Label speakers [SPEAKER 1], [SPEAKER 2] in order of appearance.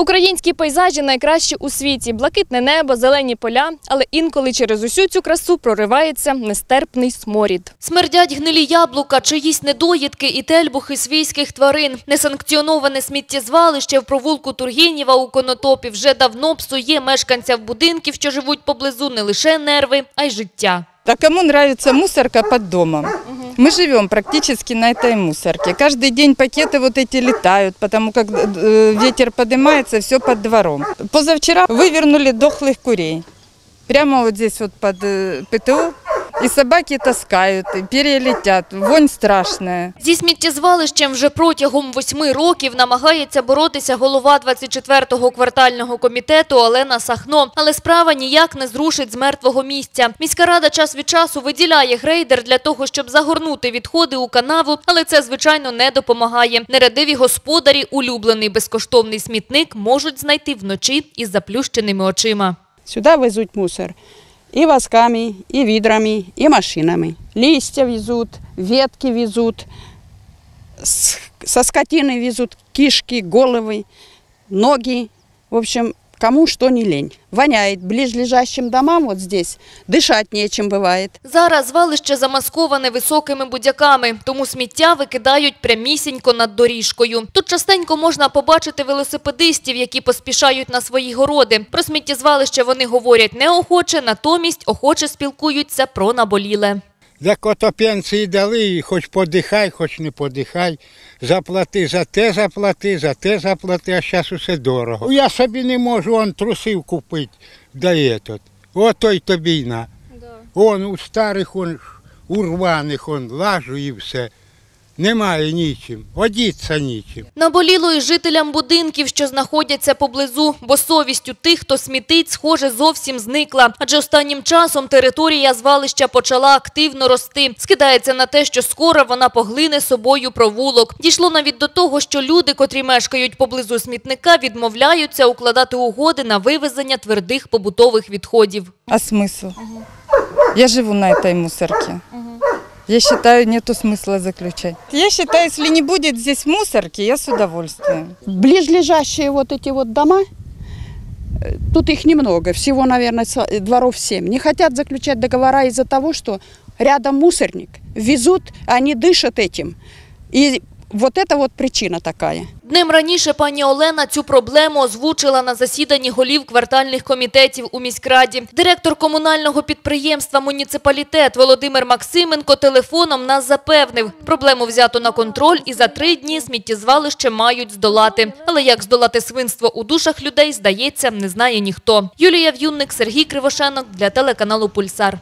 [SPEAKER 1] Українські пейзажі найкращі у світі: блакитне небо, зелені поля, але інколи через усю цю красу проривається нестерпний сморід. Смердять гнилі яблука, чиїсь недоїдки і тельбухи свійських тварин. Несанкціоноване сміттєзвалище в провулку Тургенєва у Конотопі вже давно псує мешканцям будинків, що живуть поблизу, не лише нерви, а й життя.
[SPEAKER 2] А кому нравится мусорка под домом? Мы живем практически на этой мусорке. Каждый день пакеты вот эти летают, потому как э, ветер поднимается, все под двором. Позавчера вывернули дохлых курей. Прямо вот здесь вот под э, ПТУ. И собаки таскают, и перья. Вонь страшная.
[SPEAKER 1] Зі сміттєзвалищем вже протягом восьми років намагається боротися голова 24-го квартального комітету Олена Сахно. Але справа ніяк не зрушить з мертвого місця. Міська рада час від часу виділяє грейдер для того, щоб загорнути відходи у канаву, але це, звичайно, не допомагає. Нерадиві господарі улюблений безкоштовний смітник можуть знайти вночі із заплющеними очима.
[SPEAKER 3] Сюда везуть мусор и восками, и відрами, и машинами. Листья везут, ветки везут, со скотины везут кишки, головы, ноги. В общем, кому что не лень. Воняет. Ближлежащим домам вот здесь дышать нечем бывает.
[SPEAKER 1] Зараз звалище замасковане високими будяками, тому сміття викидають прямісінько над доріжкою. Тут частенько можна побачити велосипедистів, які поспішають на свої городи. Про сміттєзвалище вони говорять неохоче, натомість охоче спілкуються про наболіле.
[SPEAKER 4] Як ото пенсії дали, і хоч подихай, хоч не подихай. Заплати за те, заплати, за те заплати, а зараз усе дорого. Я собі не можу он трусів купити, да тут. Ото й тобі на. на. Он у старих, он, урваних он лажу і все. Немає нічим, одіться нічим.
[SPEAKER 1] Наболіло і жителям будинків, що знаходяться поблизу, бо совість у тих, хто смітить, схоже, зовсім зникла. Адже останнім часом територія звалища почала активно рости. Скидається на те, що скоро вона поглине собою провулок. Дійшло навіть до того, що люди, котрі мешкають поблизу смітника, відмовляються укладати угоди на вивезення твердих побутових відходів.
[SPEAKER 2] А смысл? Я живу на этой мусорке. Я считаю, нету смысла заключать. Я считаю, если не будет здесь мусорки, я с удовольствием.
[SPEAKER 3] Ближлежащие вот эти вот дома, э, тут их немного, всего, наверное, э, дворов семь, не хотят заключать договора из-за того, что рядом мусорник, везут, они дышат этим. И вот это вот причина такая.
[SPEAKER 1] Днем раніше пані Олена цю проблему озвучила на засіданні голів квартальних комітетів у міськраді. Директор комунального підприємства «Муніципалітет» Володимир Максименко телефоном нас запевнив, проблему взято на контроль і за три дні сміттєзвалище мають здолати. Але як здолати свинство у душах людей, здається, не знає ніхто. Юлія В'юнник, Сергій Кривошенок для телеканалу «Пульсар».